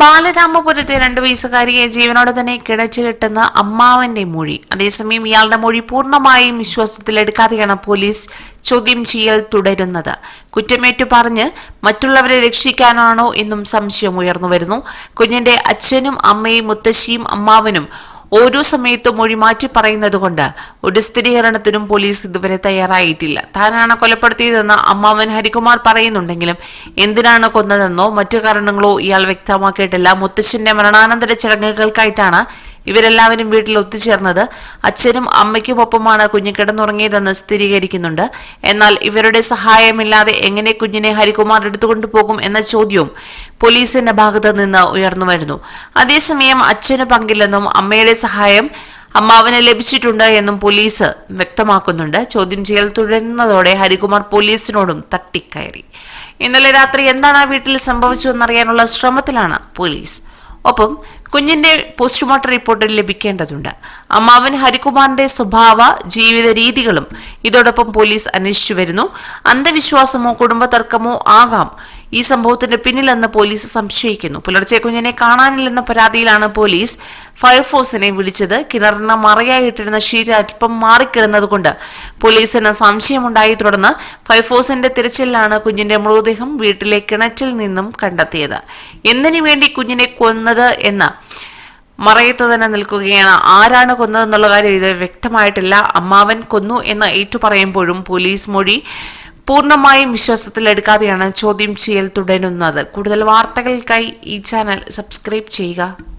ബാലരാമപുരത്തെ രണ്ടു വയസ്സുകാരിയെ ജീവനോടെ തന്നെ കിടച്ചു കെട്ടുന്ന അമ്മാവന്റെ മൊഴി. അതേസമയം ഇയാളുടെ മൊഴി പൂർണമായും വിശ്വാസത്തിലെടുക്കാതെയാണ് പോലീസ് ചോദ്യം ചെയ്യൽ തുടരുന്നത്. കുറ്റമേറ്റു പറഞ്ഞ് മറ്റുള്ളവരെ രക്ഷിക്കാനാണോ എന്നും സംശയം ഉയർന്നു വരുന്നു. കുഞ്ഞിന്റെ അച്ഛനും അമ്മയും മുത്തശ്ശിയും അമ്മാവനും ഓരോ സമയത്തും മൊഴി പറയുന്നത് കൊണ്ട് ഒരു സ്ഥിരീകരണത്തിനും പോലീസ് ഇതുവരെ തയ്യാറായിട്ടില്ല. താനാണ് കൊലപ്പെടുത്തിയതെന്ന് അമ്മാവൻ ഹരികുമാർ പറയുന്നുണ്ടെങ്കിലും എന്തിനാണ് കൊന്നതെന്നോ മറ്റു കാരണങ്ങളോ ഇയാൾ വ്യക്തമാക്കിയിട്ടില്ല. മുത്തശ്ശന്റെ മരണാനന്തര ചടങ്ങുകൾക്കായിട്ടാണ് ഇവരെല്ലാവരും വീട്ടിൽ ഒത്തുചേർന്നത് അച്ഛനും അമ്മയ്ക്കും ഒപ്പമാണ് കുഞ്ഞ് കിടന്നുറങ്ങിയതെന്ന് സ്ഥിരീകരിക്കുന്നുണ്ട്. എന്നാൽ ഇവരുടെ സഹായമില്ലാതെ എങ്ങനെ കുഞ്ഞിനെ ഹരികുമാർ എടുത്തുകൊണ്ടു പോകും എന്ന ചോദ്യവും പോലീസിന്റെ ഭാഗത്ത് നിന്ന് ഉയർന്നു വരുന്നു. അതേസമയം അച്ഛന് പങ്കില്ലെന്നും അമ്മയുടെ സഹായം അമ്മാവന് ലഭിച്ചിട്ടുണ്ട് എന്നും പോലീസ് വ്യക്തമാക്കുന്നുണ്ട്. ചോദ്യം ചെയ്യൽ തുടരുന്നതോടെ ഹരികുമാർ പോലീസിനോടും തട്ടിക്കയറി. ഇന്നലെ രാത്രി എന്താണ് ആ വീട്ടിൽ സംഭവിച്ചതെന്നറിയാനുള്ള ശ്രമത്തിലാണ് പോലീസ്. ഒപ്പം കുഞ്ഞിന്റെ പോസ്റ്റ്മോർട്ടം റിപ്പോർട്ട് ലഭിക്കേണ്ടതുണ്ട്. അമ്മാവൻ ഹരികുമാറിന്റെ സ്വഭാവ ജീവിത രീതികളും ഇതോടൊപ്പം പോലീസ് അന്വേഷിച്ചു വരുന്നു. അന്ധവിശ്വാസമോ കുടുംബ തർക്കമോ ആകാം ഈ സംഭവത്തിന്റെ പിന്നിലെന്ന് പോലീസ് സംശയിക്കുന്നു. പുലർച്ചെ കുഞ്ഞിനെ കാണാനില്ലെന്ന പരാതിയിലാണ് പോലീസ് ഫയർഫോഴ്സിനെ വിളിച്ചത്. കിണറിന് മറയായിട്ടിരുന്ന ഷീറ്റ് അല്പം മാറിക്കിടന്നതുകൊണ്ട് പോലീസിന് സംശയമുണ്ടായി. തുടർന്ന് ഫയർഫോഴ്സിന്റെ തിരച്ചിലാണ് കുഞ്ഞിന്റെ മൃതദേഹം വീട്ടിലെ കിണറ്റിൽ നിന്നും കണ്ടെത്തിയത്. എന്തിനു വേണ്ടി കുഞ്ഞിനെ കൊന്നത് എന്ന് മറയത്ത് തന്നെ നിൽക്കുകയാണ്. ആരാണ് കൊന്നതെന്നുള്ള കാര്യം ഇത് വ്യക്തമായിട്ടില്ല. അമ്മാവൻ കൊന്നു എന്ന് ഏറ്റുപറയുമ്പോഴും പോലീസ് മൊഴി പൂർണമായും വിശ്വാസത്തിലെടുക്കാതെയാണ് ചോദ്യം ചെയ്യൽ തുടരുന്നത്. കൂടുതൽ വാർത്തകൾക്കായി ഈ ചാനൽ സബ്സ്ക്രൈബ് ചെയ്യുക.